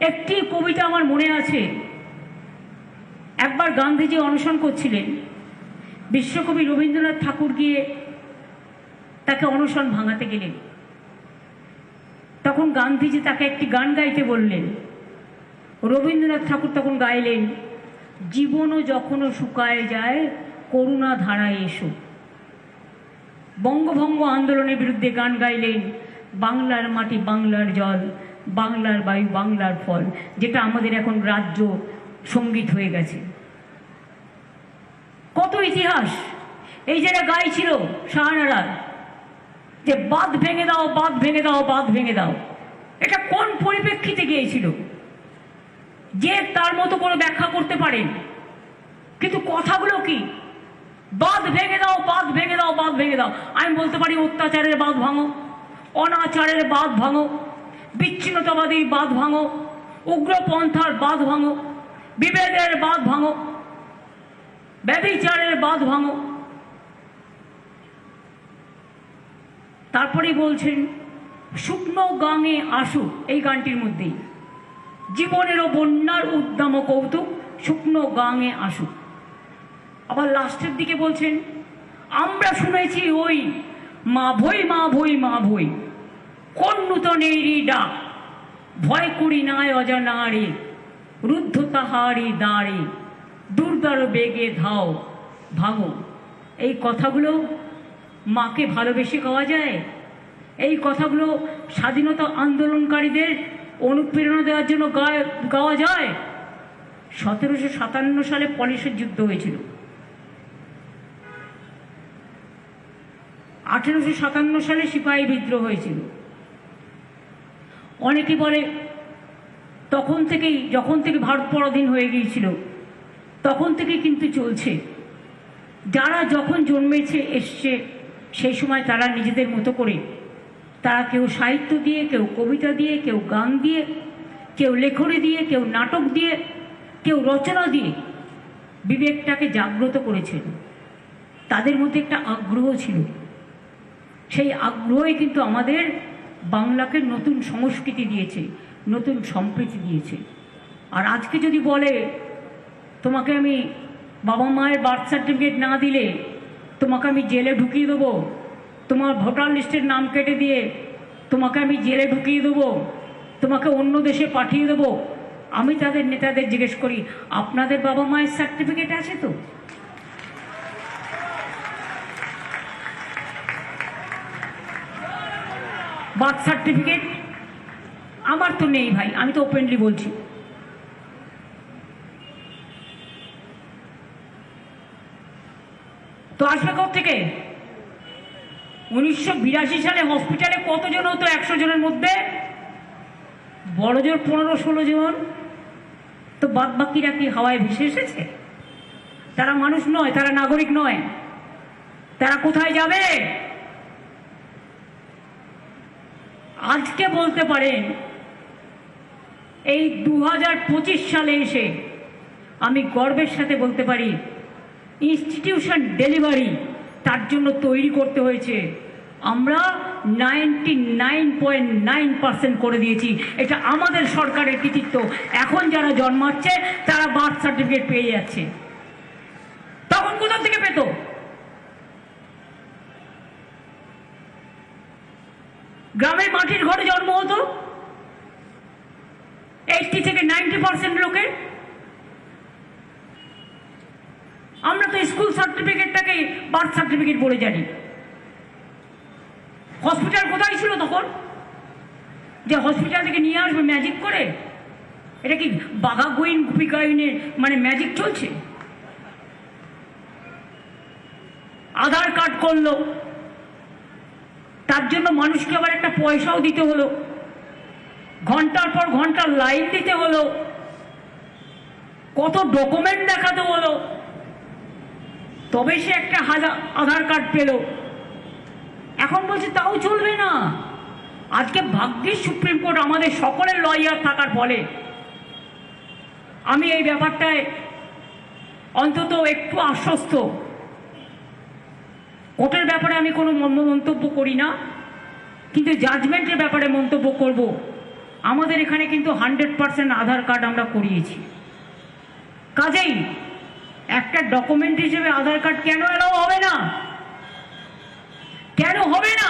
একটি কবিতা আমার মনে আছে। একবার গান্ধীজি অনশন করছিলেন। বিশ্বকবি রবীন্দ্রনাথ ঠাকুর গিয়ে তাকে অনশন ভাঙাতে গেলেন। তখন গান্ধীজি তাকে একটি গান গাইতে বললেন। রবীন্দ্রনাথ ঠাকুর তখন গাইলেন, জীবনও যখনও শুকায় যায়, করুণা ধারায় এসো। বঙ্গভঙ্গ আন্দোলনের বিরুদ্ধে গান গাইলেন, বাংলার মাটি বাংলার জল বাংলার বায়ু বাংলার ফল, যেটা আমাদের এখন রাজ্য সংগীত হয়ে গেছে। কত ইতিহাস! এই যেটা গাইছিল শাহানারা যে বাঁধ ভেঙে দাও, বাঁধ ভেঙে দাও, বাঁধ ভেঙে দাও, এটা কোন পরিপ্রেক্ষিতে গিয়েছিল? যে তার মতো করে ব্যাখ্যা করতে পারেন কিন্তু কথাগুলো কি? বাঁধ ভেঙে দাও, বাঁধ ভেঙে দাও, বাঁধ ভেঙে দাও। আমি বলতে পারি, অত্যাচারের বাঁধ ভাঙো, অনাচারের বাঁধ ভাঙো। বিচ্ছিন্নতাবাদীর বাঁধ ভাঙো, উগ্রপন্থার বাঁধ ভাঙো, বিভেদের বাঁধ ভাঙো ব্যবিচারের বাঁধ ভাঙো। তারপরেই বলছেন, শুকনো গাঙে আসুক এই গানটির মধ্যেই। জীবনেরও বন্যার উদ্দাম কৌতুক, শুকনো গাঙে আসুক আবার লাস্টের দিকে বলছেন, আমরা শুনেছি ওই মা ভই মা ভই মা ভই কোন নূতনেরই ডাক। ভয় করি নাই অজানারে, রুদ্ধ তাহারি দাঁড়ে দুর্দার বেগে ধাও ভাঙো এই কথাগুলো মাকে ভালোবেসে গাওয়া যায়? এই কথাগুলো স্বাধীনতা আন্দোলনকারীদের অনুপ্রেরণা দেওয়ার জন্য গাওয়া যায়? সতেরোশো সাতান্ন সালে পলিশের যুদ্ধ হয়েছিল। আঠেরোশো সাতান্ন সালে সিপাহী বিদ্রোহ হয়েছিল। অনেকে বলে, তখন থেকেই, যখন থেকে ভারত পরাধীন হয়ে গিয়েছিল, তখন থেকে কিন্তু চলছে। যারা যখন জন্মেছে, এসছে, সেই সময় তারা নিজেদের মতো করে, তারা কেউ সাহিত্য দিয়ে, কেউ কবিতা দিয়ে, কেউ গান দিয়ে, কেউ লেখনী দিয়ে, কেউ নাটক দিয়ে, কেউ রচনা দিয়ে বিবেকটাকে জাগ্রত করেছেন। তাদের মধ্যে একটা আগ্রহ ছিল। সেই আগ্রহই কিন্তু আমাদের বাংলাকে নতুন সংস্কৃতি দিয়েছে, নতুন সম্প্রীতি দিয়েছে। আর আজকে যদি বলে, তোমাকে আমি বাবা মায়ের বার্থ সার্টিফিকেট না দিলে, তোমাকে আমি জেলে ঢুকিয়ে দেবো, তোমার ভোটার লিস্টের নাম কেটে দিয়ে তোমাকে আমি জেলে ঢুকিয়ে দেবো, তোমাকে অন্য দেশে পাঠিয়ে দেবো, আমি তাদের নেতাদের জিজ্ঞেস করি, আপনাদের বাবা মায়ের সার্টিফিকেট আছে তো? Birth certificate? আমার তো নেই ভাই, আমি তো ওপেনলি বলছি। তো আসবে থেকে? উনিশশো বিরাশি সালে হসপিটালে কতজন হতো? একশো জনের মধ্যে? বড় জোর পনেরো, ষোলো জন। তো বাদ বাকিরা কি হাওয়ায় ভেসে এসেছে? তারা মানুষ নয়, তারা নাগরিক নয়। তারা কোথায় যাবে? আজকে বলতে পারেন, এই দু হাজার পঁচিশ সালে এসে আমি গর্বের সাথে বলতে পারি ইনস্টিটিউশন ডেলিভারি তার জন্য তৈরি করতে হয়েছে। আমরা ninety nine point nine percent করে দিয়েছি। এটা আমাদের সরকারের কৃতিত্ব। এখন যারা জন্মাচ্ছে, তারা বার্থ সার্টিফিকেট পেয়ে যাচ্ছে। তখন কোথা থেকে পেত? গ্রামের মাটির ঘরে জন্ম হতো। এইটটি থেকে নাইনটি পার্সেন্ট লোকের। আমরা তো স্কুল সার্টিফিকেটটাকে বার্থ সার্টিফিকেট বলে জানি। হসপিটাল কোথায় ছিল তখন? যে হসপিটাল থেকে নিয়ে আসবে ম্যাজিক করে? এটা কি বাঘা গোয়েন গুপিকাইনের মানে ম্যাজিক চলছে? আধার কার্ড করল। তার জন্য মানুষকে আবার একটা পয়সাও দিতে হলো। ঘণ্টার পর ঘণ্টা লাইন দিতে হলো। কত ডকুমেন্ট দেখাতে হলো। তবে সে একটা হাজার আধার কার্ড পেল। এখন বলছে, তাও চলবে না। আজকে ভাগ্যের সুপ্রিম কোর্ট আমাদের সকলের লয়ার থাকার ফলে আমি এই ব্যাপারটায় অন্তত একটু আশ্বস্ত। কোর্টের ব্যাপারে আমি কোনো মন্তব্য করি না, কিন্তু জাজমেন্টের ব্যাপারে মন্তব্য করব। আমাদের এখানে কিন্তু হান্ড্রেড পার্সেন্ট আধার কার্ড আমরা করিয়েছি। কাজেই একটা ডকুমেন্ট হিসেবে আধার কার্ড কেন এলাও হবে না? কেন হবে না?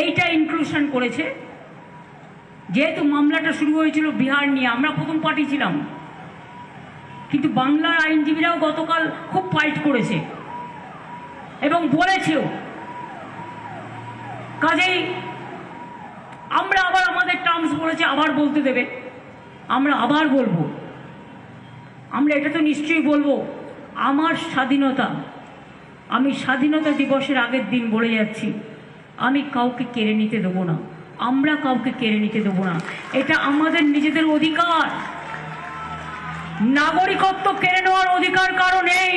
এইটা ইনক্লুশন করেছে। যেহেতু মামলাটা শুরু হয়েছিল বিহার নিয়ে, আমরা প্রথম পার্টি ছিলাম। কিন্তু বাংলার আইনজীবীরাও গতকাল খুব ফাইট করেছে। এবং বলেছেও। কাজেই আমরা আবার আমাদের টার্মস বলেছে, আবার বলতে দেবে। আমরা আবার বলব। আমরা এটা তো নিশ্চয়ই বলব। আমার স্বাধীনতা, আমি স্বাধীনতা দিবসের আগের দিন বলে যাচ্ছি, আমি কাউকে কেড়ে নিতে দেবো না। আমরা কাউকে কেড়ে নিতে দেবো না। এটা আমাদের নিজেদের অধিকার। নাগরিকত্ব কেড়ে নেওয়ার অধিকার কারও নেই।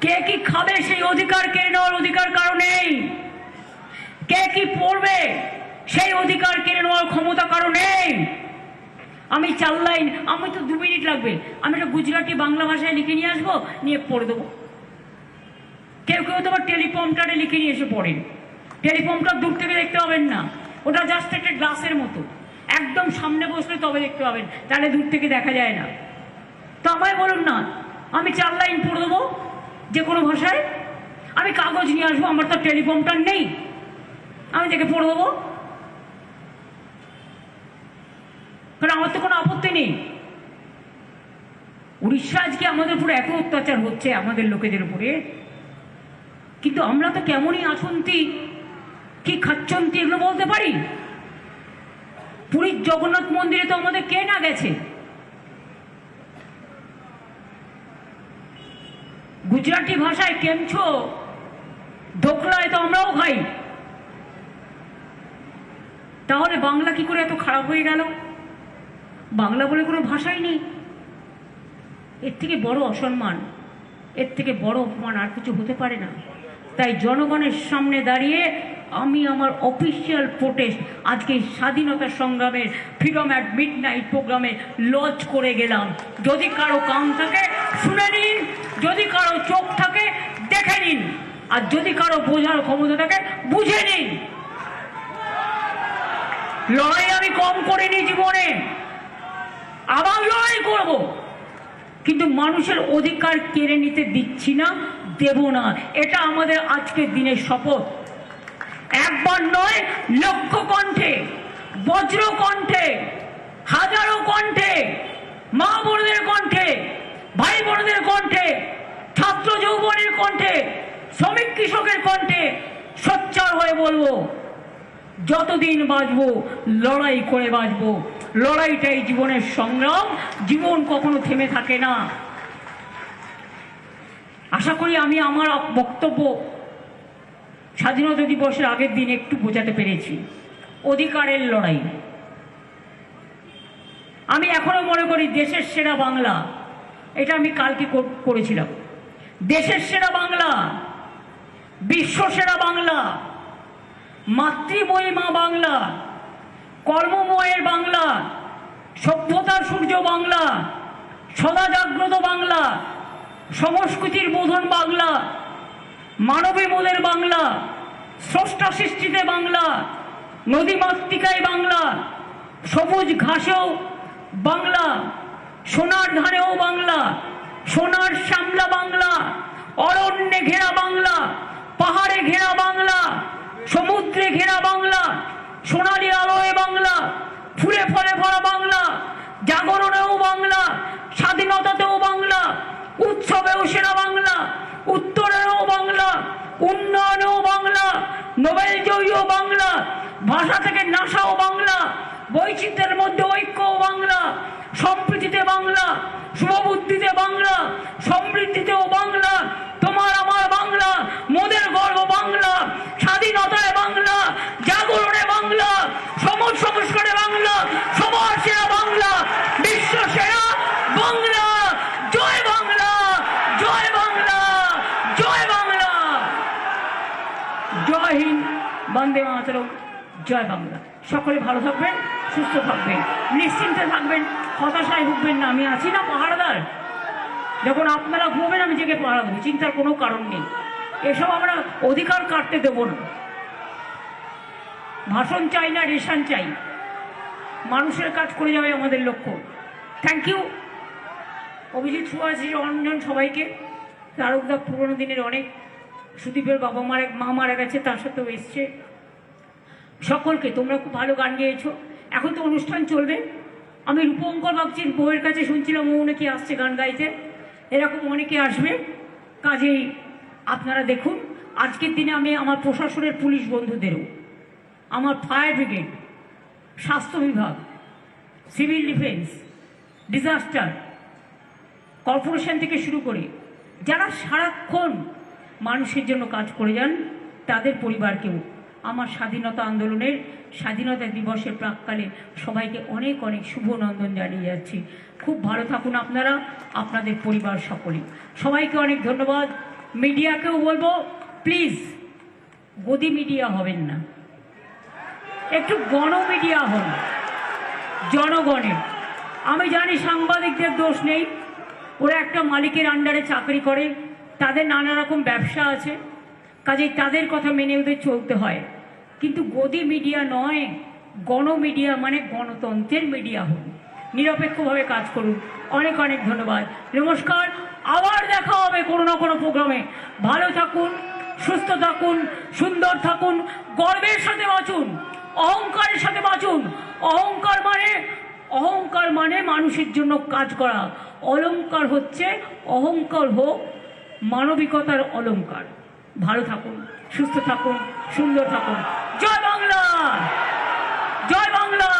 কে কি খাবে সেই অধিকার কেড়ে নেওয়ার অধিকার কারও নেই। কে কি পড়বে সেই অধিকার কেড়ে নেওয়ার ক্ষমতা কারও নেই। আমি চার লাইন আমি তো দু মিনিট লাগবে। আমি একটা গুজরাটি বাংলা ভাষায় লিখে নিয়ে আসব, নিয়ে পড়ে দেবো। কেউ কেউ তোমার টেলিফর্মটারে লিখে নিয়ে এসে পড়েন টেলিফর্মটা দূর থেকে দেখতে পাবেন না। ওটা জাস্ট একটা গ্লাসের মতো। একদম সামনে বসলে তবে দেখতে পাবেন, তাহলে দূর থেকে দেখা যায় না। তো আমায় বলুন না, আমি চার লাইন পড়ে দেবো যে কোনো ভাষায়, আমি কাগজ নিয়ে আসব, আমার তো টেলিফর্মটা নেই, আমি দেখে পড়ে দেবো। কারণ আমার তো কোনো আপত্তি নেই। উড়িষ্যা আজকে আমাদের উপরে এত অত্যাচার হচ্ছে আমাদের লোকেদের উপরে। কিন্তু আমরা তো কেমনই আছন্তি, কি খাচ্ছন্তি এগুলো বলতে পারি? পুরীর জগন্নাথ মন্দিরে তো আমাদের কে না গেছে? গুজরাটি ভাষায় কেমছো? ধোকলায় তো আমরাও খাই। তাহলে বাংলা কি করে এত খারাপ হয়ে গেল? বাংলা বলে কোনো ভাষাই নেই। এর থেকে বড় অসম্মান, এর থেকে বড় অপমান আর কিছু হতে পারে না। তাই জনগণের সামনে দাঁড়িয়ে আমি আমার অফিসিয়াল প্রোটেস্ট আজকে স্বাধীনতা সংগ্রামের ফ্রিডম অ্যাট মিড নাইট প্রোগ্রামে লঞ্চ করে গেলাম। যদি কারও কান থাকে, শুনে নিন। যদি কারও চোখ থাকে, দেখে নিন। আর যদি কারও বোঝার ক্ষমতা থাকে, বুঝে নিন। লড়াই আমি কম করিনি জীবনে। আবার লড়াই করব। কিন্তু মানুষের অধিকার কেড়ে নিতে দিচ্ছি না, দেব না। এটা আমাদের আজকের দিনের শপথ। একবার নয় লক্ষ কণ্ঠে বজ্র কণ্ঠে হাজারো কণ্ঠে, মা বোনদের কণ্ঠে, ভাই বোনদের কণ্ঠে, ছাত্র যৌবনের কণ্ঠে, শ্রমিক কৃষকের কণ্ঠে সোচ্চার হয়ে বলব, যতদিন বাঁচব, লড়াই করে বাঁচব, লড়াইটাই জীবনের সংগ্রাম, জীবন কখনো থেমে থাকে না। আশা করি আমি আমার বক্তব্য স্বাধীনতা দিবসের আগের দিন একটু বোঝাতে পেরেছি। অধিকারের লড়াই। আমি এখনও মনে করি দেশের সেরা বাংলা, এটা আমি কালকে করেছিলাম। দেশের সেরা বাংলা, বিশ্ব সেরা বাংলা, মাতৃময়ী মা বাংলা, কর্মময়ের বাংলা, সভ্যতার সূর্য বাংলা, সদা জাগ্রত বাংলা, সংস্কৃতির বোধন বাংলা মানবী মোদের বাংলা স্রষ্টা সৃষ্টিতে বাংলা নদীমাতৃকায় বাংলা, সবুজ ঘাসেও বাংলা, সোনার ধারেও বাংলা, সোনার শ্যামলা বাংলা, অরণ্যে ঘেরা বাংলা, পাহাড়ে ঘেরা বাংলা, সমুদ্রে ঘেরা বাংলা, সোনালি আলোয় বাংলা, ফুলে ফলে ভরা বাংলা, জাগরণেও বাংলা, স্বাধীনতাতেও বাংলা, উৎসবেও সেরা বাংলা উন্নয়নেও বাংলা নোবেল জয়ীও বাংলা, ভাষা থেকে নাসাও বাংলা, বৈচিত্র্যের মধ্যে ঐক্যও বাংলা, সম্প্রীতিতে বাংলা, শুভবুদ্ধিতে বাংলা, সমৃদ্ধিতেও বাংলা, তোমার আমার বাংলা, মোদের গর্ব বাংলা, স্বাধীনতায় বাংলা, জাগরণে বাংলা, সমাজ সংস্কারে বাংলা, সবার সেরা বাংলা বিশ্ব সেরা বাংলা জয় বাংলা জয় বাংলা জয় বাংলা জয় হিন্দ বন্দে মাতরম। জয় বাংলা। সকলে ভালো থাকবেন, সুস্থ থাকবেন, নিশ্চিন্তে থাকবেন, হতাশায় ভুগবেন না। আমি আছি না পাহাড়দার। যখন আপনারা ঘুমবেন, আমি জেগে পাহারা দেবো। চিন্তার কোনো কারণ নেই। এসব আমরা অধিকার কাটতে দেব না। ভাষণ চাই না, রেশন চাই। মানুষের কাজ করে যাবে আমাদের লক্ষ্য। থ্যাংক ইউ অভিজিৎ সুভাষী রঞ্জন সবাইকে। তারকদা পুরোনো দিনের অনেক সুদীপের বাবা মারা, মা মারা গেছে, তার সাথেও এসছে। সকলকে তোমরা খুব ভালো গান গেয়েছো। এখন তো অনুষ্ঠান চলবে। আমি রূপঙ্কর বাগচির বউয়ের কাছে শুনছিলাম, ও নাকি আসছে গান গাইতে। এরকম অনেকে আসবে। কাজেই আপনারা দেখুন, আজকের দিনে আমি আমার প্রশাসনের পুলিশ বন্ধুদেরও, আমার ফায়ার ব্রিগেড, স্বাস্থ্য বিভাগ, সিভিল ডিফেন্স, ডিজাস্টার, কর্পোরেশন থেকে শুরু করে, যারা সারাক্ষণ মানুষের জন্য কাজ করে যান, তাদের পরিবারকেও। আমার স্বাধীনতা আন্দোলনের স্বাধীনতা দিবসের প্রাককালে সবাইকে অনেক অনেক শুভ নন্দন জানিয়ে যাচ্ছি। খুব ভালো থাকুন আপনারা, আপনাদের পরিবার সকলে। সবাইকে অনেক ধন্যবাদ। মিডিয়াকেও বলব, প্লিজ, গদি মিডিয়া হবেন না। একটু গণ মিডিয়া হন, জনগণের। আমি জানি সাংবাদিকদের দোষ নেই, ওরা একটা মালিকের আন্ডারে চাকরি করে তাদের নানা রকম ব্যবসা আছে, কাজেই তাদের কথা মেনে ওদের চলতে হয়। কিন্তু গদি মিডিয়া নয় গণ মিডিয়া মানে গণতন্ত্রের মিডিয়া হন নিরপেক্ষভাবে কাজ করুন। অনেক অনেক ধন্যবাদ। নমস্কার। আবার দেখা হবে কোনো না কোনো প্রোগ্রামে। ভালো থাকুন, সুস্থ থাকুন, সুন্দর থাকুন, গর্বের সাথে বাঁচুন, অহংকারের সাথে বাঁচুন। অহংকার মানে অহংকার মানে মানুষের জন্য কাজ করা। অলংকার হচ্ছে, অহংকার হোক মানবিকতার অলঙ্কার। ভালো থাকুন সুস্থ থাকুন সুন্দর থাকুন। জয় বাংলা! জয় বাংলা!